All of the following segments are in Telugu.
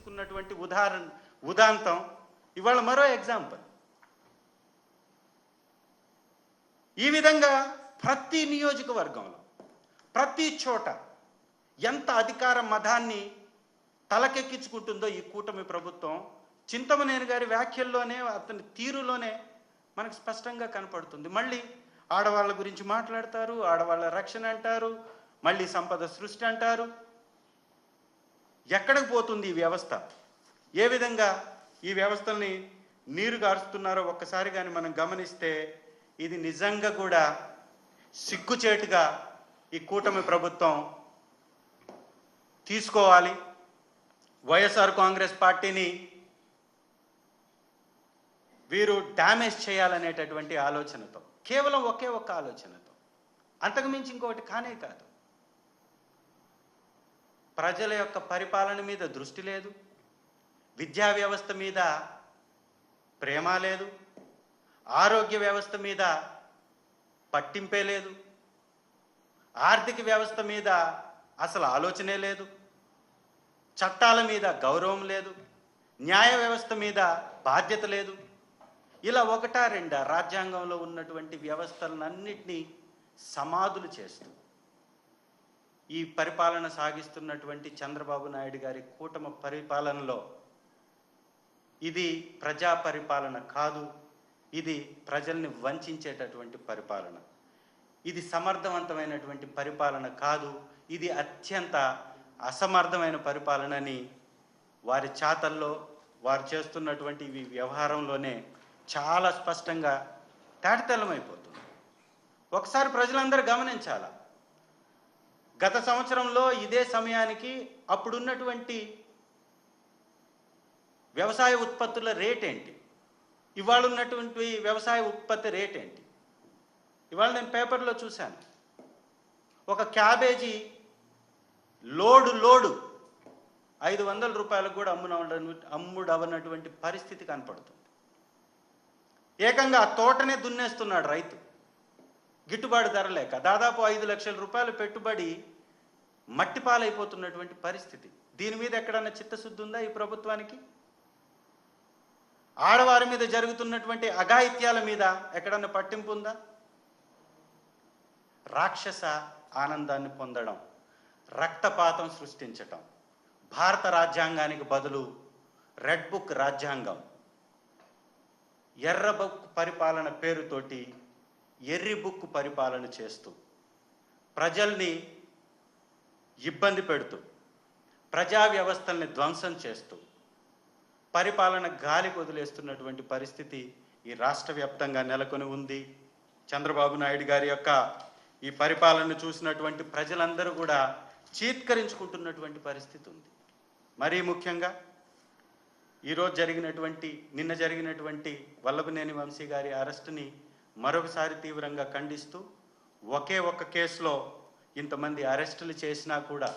తీసుకున్నటువంటి ఉదాహరణ ఉదాంతం. ఇవాళ మరో ఎగ్జాంపుల్. ఈ విధంగా ప్రతి నియోజకవర్గంలో ప్రతి చోట ఎంత అధికార మతాన్ని తలకెక్కించుకుంటుందో ఈ కూటమి ప్రభుత్వం చింతమనేని గారి వ్యాఖ్యల్లోనే అతని తీరులోనే మనకు స్పష్టంగా కనపడుతుంది. మళ్ళీ ఆడవాళ్ళ గురించి మాట్లాడతారు ఆడవాళ్ళ రక్షణ అంటారు మళ్ళీ సంపద సృష్టి అంటారు. ఎక్కడికి పోతుంది ఈ వ్యవస్థ? ఏ విధంగా ఈ వ్యవస్థల్ని నీరు గారుస్తున్నారో ఒక్కసారి కానీ మనం గమనిస్తే ఇది నిజంగా కూడా సిగ్గుచేటుగా ఈ కూటమి ప్రభుత్వం తీసుకోవాలి. వైఎస్ఆర్ కాంగ్రెస్ పార్టీని వీరు డ్యామేజ్ చేయాలనేటటువంటి ఆలోచనతో కేవలం ఒకే ఒక్క ఆలోచనతో అంతకుమించి ఇంకొకటి కానే కాదు. ప్రజల యొక్క పరిపాలన మీద దృష్టి లేదు. విద్యా వ్యవస్థ మీద ప్రేమ లేదు. ఆరోగ్య వ్యవస్థ మీద పట్టింపే లేదు. ఆర్థిక వ్యవస్థ మీద అసలు ఆలోచనే లేదు. చట్టాల మీద గౌరవం లేదు. న్యాయ వ్యవస్థ మీద బాధ్యత లేదు. ఇలా ఒకటా రెండా రాజ్యాంగంలో ఉన్నటువంటి వ్యవస్థలన్నింటినీ సమాధులు చేస్తూ ఈ పరిపాలన సాగిస్తున్నటువంటి చంద్రబాబు నాయుడు గారి కూటమ పరిపాలనలో ఇది ప్రజా పరిపాలన కాదు ఇది ప్రజల్ని వంచేటటువంటి పరిపాలన. ఇది సమర్థవంతమైనటువంటి పరిపాలన కాదు ఇది అత్యంత అసమర్థమైన పరిపాలనని వారి చాతల్లో వారు చేస్తున్నటువంటి ఈ వ్యవహారంలోనే చాలా స్పష్టంగా తేటతెల్లమైపోతుంది. ఒకసారి ప్రజలందరూ గమనించాలా? గత సంవత్సరంలో ఇదే సమయానికి అప్పుడున్నటువంటి వ్యవసాయ ఉత్పత్తుల రేట్ ఏంటి? ఇవాళ ఉన్నటువంటి వ్యవసాయ ఉత్పత్తి రేట్ ఏంటి? ఇవాళ నేను పేపర్లో చూశాను. ఒక క్యాబేజీ లోడు లోడు ఐదు వందల రూపాయలకు కూడా అమ్మున అమ్ముడవనటువంటి పరిస్థితి కనపడుతుంది. ఏకంగా తోటనే దున్నేస్తున్నాడు రైతు. గిట్టుబాటు ధర లేక దాదాపు ఐదు లక్షల రూపాయల పెట్టుబడి మట్టి పాలైపోతున్నటువంటి పరిస్థితి. దీని మీద ఎక్కడన్నా చిత్తశుద్ధి ఉందా ఈ ప్రభుత్వానికి? ఆడవారి మీద జరుగుతున్నటువంటి అఘాయిత్యాల మీద ఎక్కడన్నా పట్టింపు ఉందా? రాక్షస ఆనందాన్ని పొందడం రక్తపాతం సృష్టించటం భారత రాజ్యాంగానికి బదులు రెడ్ బుక్ రాజ్యాంగం ఎర్ర బుక్ పరిపాలన పేరుతోటి ఎర్రి బుక్ పరిపాలన చేస్తూ ప్రజల్ని ఇబ్బంది పెడుతూ ప్రజా వ్యవస్థల్ని ధ్వంసం చేస్తూ పరిపాలన గాలి వదిలేస్తున్నటువంటి పరిస్థితి ఈ రాష్ట్ర వ్యాప్తంగా నెలకొని ఉంది. చంద్రబాబు నాయుడు గారి యొక్క ఈ పరిపాలనను చూసినటువంటి ప్రజలందరూ కూడా చీత్కరించుకుంటున్నటువంటి పరిస్థితి ఉంది. మరీ ముఖ్యంగా ఈరోజు జరిగినటువంటి నిన్న జరిగినటువంటి వల్లభనేని వంశీ గారి అరెస్టుని మరొకసారి తీవ్రంగా ఖండిస్తూ ఒకే ఒక్క కేసులో ఇంతమంది అరెస్టులు చేసినా కూడా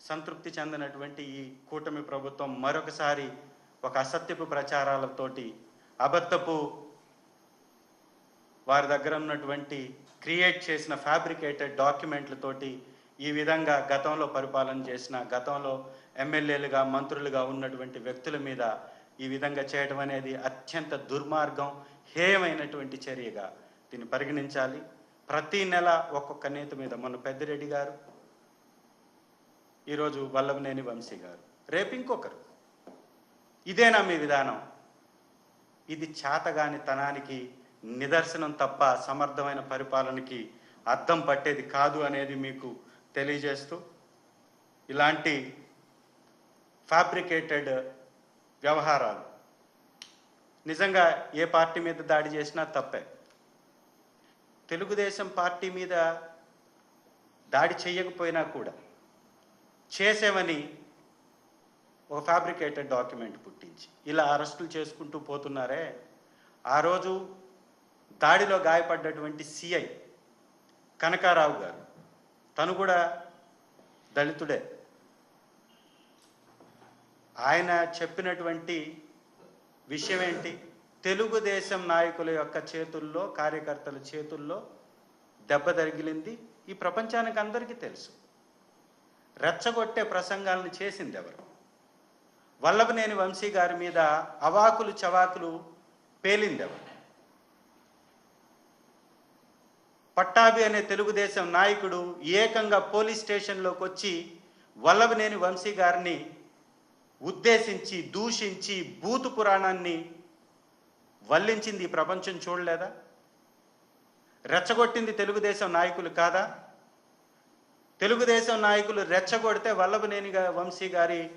సంతృప్తి చెందినటువంటి ఈ కూటమి ప్రభుత్వం మరొకసారి ఒక అసత్యపు ప్రచారాలతోటి అబద్ధపు వారి దగ్గర ఉన్నటువంటి క్రియేట్ చేసిన ఫ్యాబ్రికేటెడ్ డాక్యుమెంట్లతోటి ఈ విధంగా గతంలో పరిపాలన చేసిన గతంలో ఎమ్మెల్యేలుగా మంత్రులుగా ఉన్నటువంటి వ్యక్తుల మీద ఈ విధంగా చేయడం అనేది అత్యంత దుర్మార్గం హేయమైనటువంటి చర్యగా దీన్ని పరిగణించాలి. ప్రతి నెల ఒక్కొక్క నేత మీద మొన్న పెద్దిరెడ్డి గారు ఈరోజు వల్లభనేని వంశీ గారు రేపు ఇంకొకరు. ఇదేనా మీ విధానం? ఇది చేతగాని తనానికి నిదర్శనం తప్ప సమర్థమైన పరిపాలనకి అర్థం పట్టేది కాదు అనేది మీకు తెలియజేస్తూ ఇలాంటి ఫ్యాబ్రికేటెడ్ వ్యవహారాలు నిజంగా ఏ పార్టీ మీద దాడి చేసినా తప్పే. తెలుగుదేశం పార్టీ మీద దాడి చేయకపోయినా కూడా చేసేవని ఒక ఫ్యాబ్రికేటెడ్ డాక్యుమెంట్ పుట్టించి. ఇలా అరెస్టులు చేసుకుంటూ పోతున్నారే. ఆ రోజు దాడిలో గాయపడ్డటువంటి సిఐ కనకారావు గారు. తను కూడా దళితుడే. ఆయన చెప్పినటువంటి విషయం ఏంటి? తెలుగుదేశం నాయకుల యొక్క చేతుల్లో కార్యకర్తల చేతుల్లో దెబ్బ తగిలింది. ఈ ప్రపంచానికి అందరికీ తెలుసు. రెచ్చగొట్టే ప్రసంగాలను చేసింది ఎవరు? వల్లభనేని వంశీ గారి మీద అవాకులు చవాకులు పేలిందెవరు పట్టాభి అనే తెలుగుదేశం నాయకుడు ఏకంగా పోలీస్ స్టేషన్లోకి వచ్చి వల్లభనేని వంశీ గారిని ఉద్దేశించి దూషించి బూతు పురాణాన్ని వల్లించింది ఈ ప్రపంచం చూడలేదా? రెచ్చగొట్టింది తెలుగుదేశం నాయకులు కాదా? తెలుగుదేశం నాయకులు రెచ్చగొడితే వల్లభనేని వంశీ గారి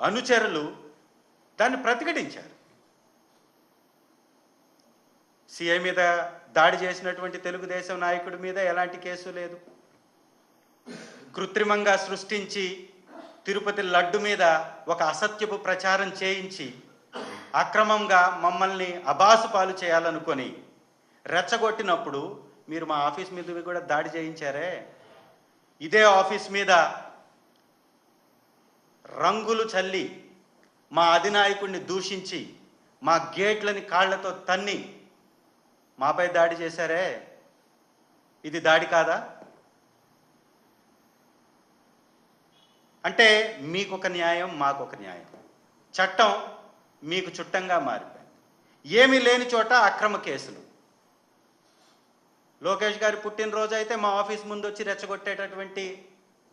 అనుచరులు దాన్ని ప్రతిఘటించారు. సీఐ మీద దాడి చేసినటువంటి తెలుగుదేశం నాయకుడి మీద ఎలాంటి కేసు లేదు. కృత్రిమంగా సృష్టించి తిరుపతి లడ్డు మీద ఒక అసత్యపు ప్రచారం చేయించి అక్రమంగా మమ్మల్ని అబాసు పాలు చేయాలనుకొని రెచ్చగొట్టినప్పుడు మీరు మా ఆఫీస్ మీద కూడా దాడి చేయించారే? ఇదే ఆఫీస్ మీద రంగులు చల్లి మా అధినాయకుడిని దూషించి మా గేట్లని కాళ్ళతో తన్ని మాపై దాడి చేశారే? ఇది దాడి కాదా? అంటే మీకొక న్యాయం మాకొక న్యాయం. చట్టం మీకు చుట్టంగా మారిపోయింది. ఏమీ లేని చోట అక్రమ కేసులు. లోకేష్ గారి పుట్టినరోజు అయితే మా ఆఫీస్ ముందు వచ్చి రెచ్చగొట్టేటటువంటి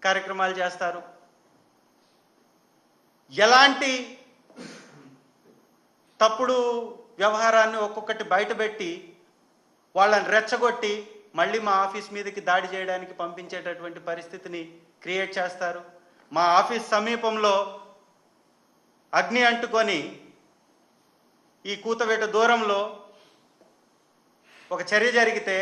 కార్యక్రమాలు చేస్తారు. ఎలాంటి తప్పుడు వ్యవహారాన్ని ఒక్కొక్కటి బయటపెట్టి వాళ్ళని రెచ్చగొట్టి మళ్ళీ మా ఆఫీస్ మీదకి దాడి చేయడానికి పంపించేటటువంటి పరిస్థితిని క్రియేట్ చేస్తారు. మా ఆఫీస్ సమీపంలో అగ్ని అంటుకొని ఈ కూతవేట దూరంలో ఒక చర్య జరిగితే